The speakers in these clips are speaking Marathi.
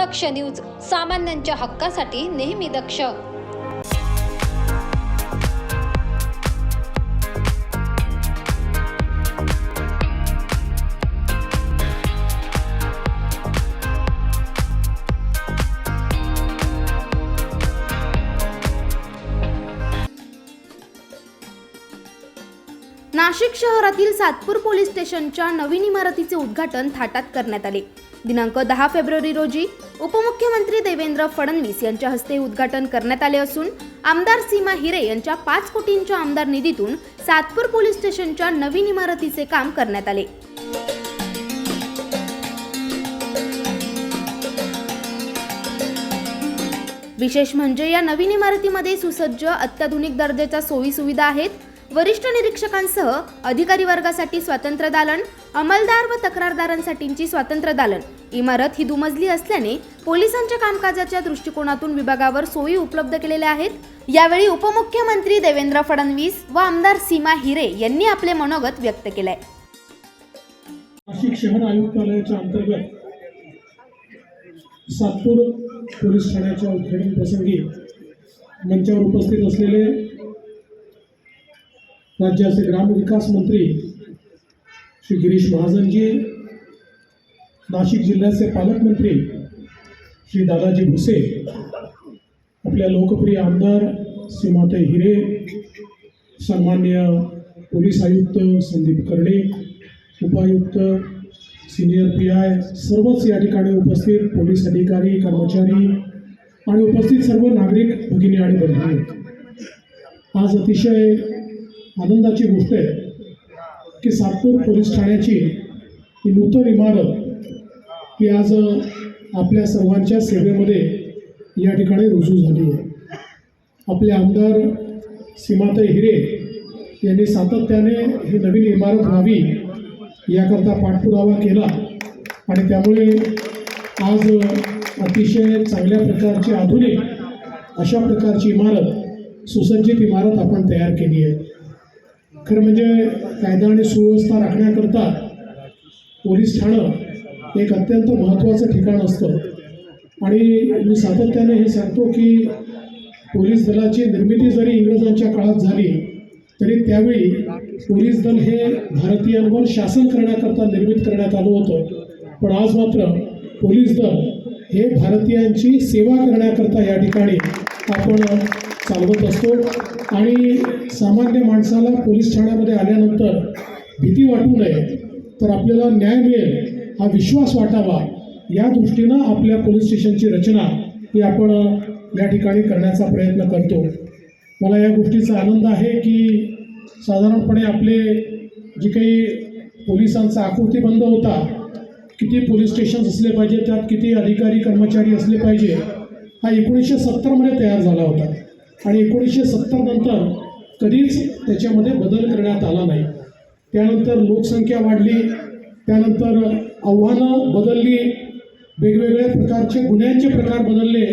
दक्ष न्यूज सामान्यांच्या हक्कासाठी नेहमी दक्ष. नाशिक शहरातील सातपूर पोलीस स्टेशनच्या नवीन इमारतीचे उद्घाटन थाटात करण्यात आले. दिनांक दहा फेब्रुवारी रोजी उपमुख्यमंत्री देवेंद्र फडणवीस यांच्या हस्ते उद्घाटन करण्यात आले असून आमदार सीमा हिरे यांच्या पाच कोटींच्या आमदार निधीतून सातपूर पोलीस स्टेशनच्या नवीन इमारतीचे काम करण्यात आले. विशेष म्हणजे या नवीन इमारतीमध्ये सुसज्ज अत्याधुनिक दर्जाच्या सोयी सुविधा आहेत. वरिष्ठ निरीक्षकांसह अधिकारी वर्गासाठी स्वातंत्र्य दालन अंमलदार व तक्रारदारांसाठीची स्वातंत्र्य दालन. इमारत ही दुमजली असल्याने पोलिसांच्या कामकाजाच्या दृष्टिकोनातून विभागावर सोयी उपलब्ध केलेल्या आहेत. यावेळी उपमुख्यमंत्री देवेंद्र फडणवीस व आमदार सीमा हिरे यांनी आपले मनोगत व्यक्त केलंय. नाशिक शहर आयुक्तालयाच्या अंतर्गत सातपूर पोलीस ठाण्याच्या उद्घाटन प्रसंगी मंचावर उपस्थित असलेले राज्याचे ग्रामविकास मंत्री श्री गिरीश महाजनजी नाशिक जिल्ह्याचे पालकमंत्री श्री दादाजी भुसे आपल्या लोकप्रिय आमदार सीमाते हिरे सन्मान्य पोलीस आयुक्त संदीप कर्डे उपायुक्त सिनियर पी आय सर्वच या ठिकाणी उपस्थित पोलीस अधिकारी कर्मचारी आणि उपस्थित सर्व नागरिक भगिनी आणि बंधू आज अतिशय आनंदाची गोष्ट आहे की सातपूर पोलीस ठाण्याची ही नूतन इमारत ही आज आपल्या सर्वांच्या सेवेमध्ये या ठिकाणी रुजू झाली आहे. आपले आमदार सीमाताई हिरे यांनी सातत्याने ही नवीन इमारत व्हावी याकरता पाठपुरावा केला आणि त्यामुळे आज अतिशय चांगल्या प्रकारची आधुनिक अशा प्रकारची इमारत सुसज्जित इमारत आपण तयार केली आहे. खरं म्हणजे कायदा आणि सुव्यवस्था राखण्याकरता पोलीस ठाणं एक अत्यंत महत्त्वाचं ठिकाण असतं. आणि मी सातत्याने हे सांगतो की पोलीस दलाची निर्मिती जरी इंग्रजांच्या काळात झाली तरी त्यावेळी पोलीस दल हे भारतीयांवर शासन करण्याकरता निर्मित करण्यात आलं होतं. पण आज मात्र पोलीस दल हे भारतीयांची सेवा करण्याकरता या ठिकाणी आपण चालवत असतो. आणि सामान्य माणसाला पोलीस ठाण्यामध्ये आल्यानंतर भीती वाटू नये तर आपल्याला न्याय मिळेल हा विश्वास वाटावा. या दृष्टीनं आपल्या पोलीस स्टेशनची रचना ही आपण या ठिकाणी करण्याचा प्रयत्न करतो. मला या गोष्टीचा आनंद आहे की साधारणपणे आपले जे काही पोलिसांचा आकृतीबंध होता किती पोलीस स्टेशन्स असले पाहिजे त्यात किती अधिकारी कर्मचारी असले पाहिजे हा एकोणीसशे सत्तरमध्ये तयार झाला होता. आणि एकोणीसशे सत्तर नंतर कधीच त्याच्यामध्ये बदल करण्यात आला नाही. त्यानंतर लोकसंख्या वाढली त्यानंतर आव्हानं बदलली वेगवेगळ्या प्रकारचे गुन्ह्यांचे प्रकार बदलले.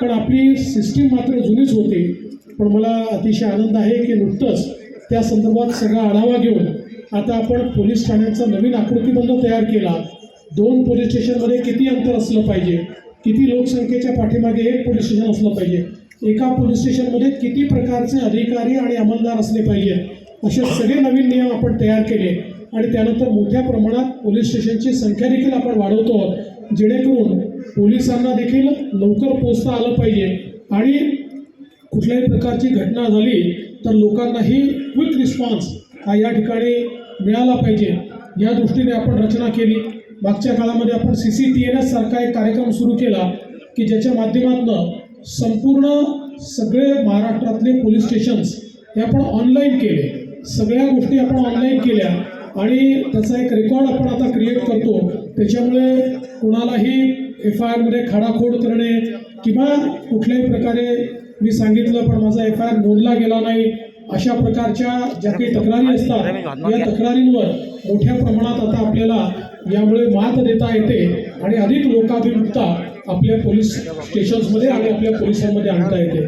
पण आपली सिस्टीम मात्र जुनीच होती. पण मला अतिशय आनंद आहे की नुकतंच त्या संदर्भात सगळा आढावा घेऊन आता आपण पोलीस ठाण्याचा नवीन आकृतीबंध तयार केला. दोन पोलीस स्टेशनमध्ये किती अंतर असलं पाहिजे? किती लोकसंख्येच्या पाठीमागे एक पोलीस स्टेशन असलं पाहिजे? एका पोलीस स्टेशनमध्ये किती प्रकारचे अधिकारी आणि अंमलदार असले पाहिजे? असे सगळे नवीन नियम आपण तयार केले. आणि त्यानंतर मोठ्या प्रमाणात पोलीस स्टेशनची संख्या देखील आपण वाढवतो आहोत. जेणेकरून पोलिसांना देखील लवकर पोचता आलं पाहिजे. आणि कुठल्याही प्रकारची घटना झाली तर लोकांनाही क्विक रिस्पॉन्स हा या ठिकाणी मिळाला पाहिजे. या दृष्टीने आपण रचना केली. मागच्या काळामध्ये आपण C C T N S सारखा एक कार्यक्रम सुरू केला की ज्याच्या माध्यमातून संपूर्ण सगळे महाराष्ट्रातले पोलीस स्टेशन्स हे आपण ऑनलाईन केले. सगळ्या गोष्टी आपण ऑनलाईन केल्या आणि त्याचा एक रेकॉर्ड आपण आता क्रिएट करतो. त्याच्यामुळे कोणालाही एफ आय आरमध्ये खाडाखोड करणे किंवा कुठल्याही प्रकारे मी सांगितलं पण माझा एफ आय आर नोंदला गेला नाही अशा प्रकारच्या ज्या काही तक्रारी असतात या तक्रारींवर मोठ्या प्रमाणात आता आपल्याला यामुळे मात देता येते आणि अधिक लोकाभिमुखता आपल्या पोलीस स्टेशन्समध्ये आणि आपल्या पोलिसांमध्ये आणता येते.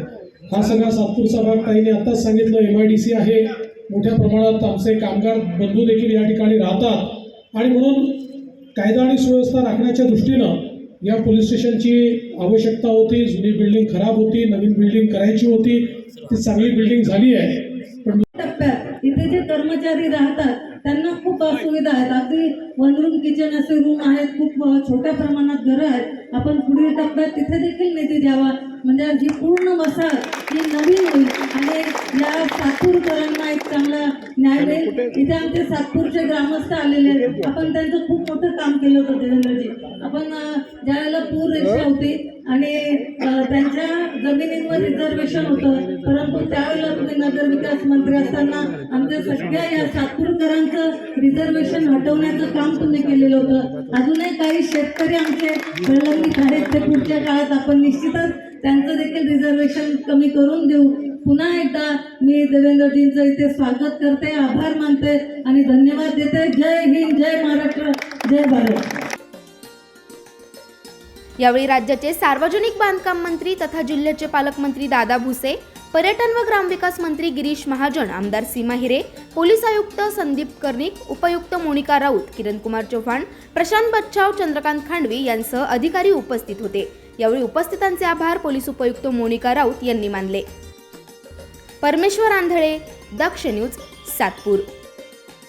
हा सगळा सातपूरचा भाग ताईने आत्ताच सांगितलं. एम आय डी सी आहे. मोठ्या प्रमाणात आमचे कामगार बंधू देखील या ठिकाणी राहतात. आणि म्हणून कायदा आणि सुव्यवस्था राखण्याच्या दृष्टीनं या पोलीस स्टेशनची आवश्यकता होती. जुनी बिल्डिंग खराब होती. नवीन बिल्डिंग करायची होती. ती चांगली बिल्डिंग झाली आहे. पण टप्प्यात इथे जे कर्मचारी राहतात सुविधा आहेत. अगदी वन रूम किचन असे रूम आहेत. खूप छोट्या प्रमाणात घरं आहेत. आपण पुढील टप्प्यात तिथे देखील निधी द्यावा. म्हणजे ही पूर्ण वसाहत ही नवीन होईल. आणि या सातपूरकरांना एक चांगला न्याय मिळेल. इथे आमचे सातपूरचे ग्रामस्थ आलेले आहेत. आपण त्यांचं खूप मोठं काम केलं होतं देवेंद्रजी आपण ज्यावेळेला पूर रेषा होती आणि त्यांच्या जमिनींवर रिझर्वेशन होतं परंतु त्यावेळेला तुम्ही नगरविकास मंत्री असताना आमच्या सगळ्या या सातपूरकरांचं रिझर्वेशन हटवण्याचं काम तुम्ही केलेलं होतं. अजूनही काही शेतकरी आमचे प्रलंबित आहेत ते पुढच्या काळात आपण निश्चितच त्यांचं देखील रिझर्वेशन कमी करून देऊ. पुन्हा एकदा मी देवेंद्रजींचं इथे स्वागत करते आभार मानते आणि धन्यवाद देते. जय हिंद जय महाराष्ट्र जय भारत. यावेळी राज्याचे सार्वजनिक बांधकाम मंत्री तथा जिल्ह्याचे पालकमंत्री दादा भुसे पर्यटन व ग्रामविकास मंत्री गिरीश महाजन आमदार सीमा हिरे पोलीस आयुक्त संदीप कर्णिक उपयुक्त मोनिका राऊत किरणकुमार चव्हाण प्रशांत बच्चाव चंद्रकांत खांडवी यांसह अधिकारी उपस्थित होते. यावेळी उपस्थितांचे आभार पोलीस उपयुक्त मोनिका राऊत यांनी मानले. परमेश्वर आंधळे दक्ष न्यूज सातपूर.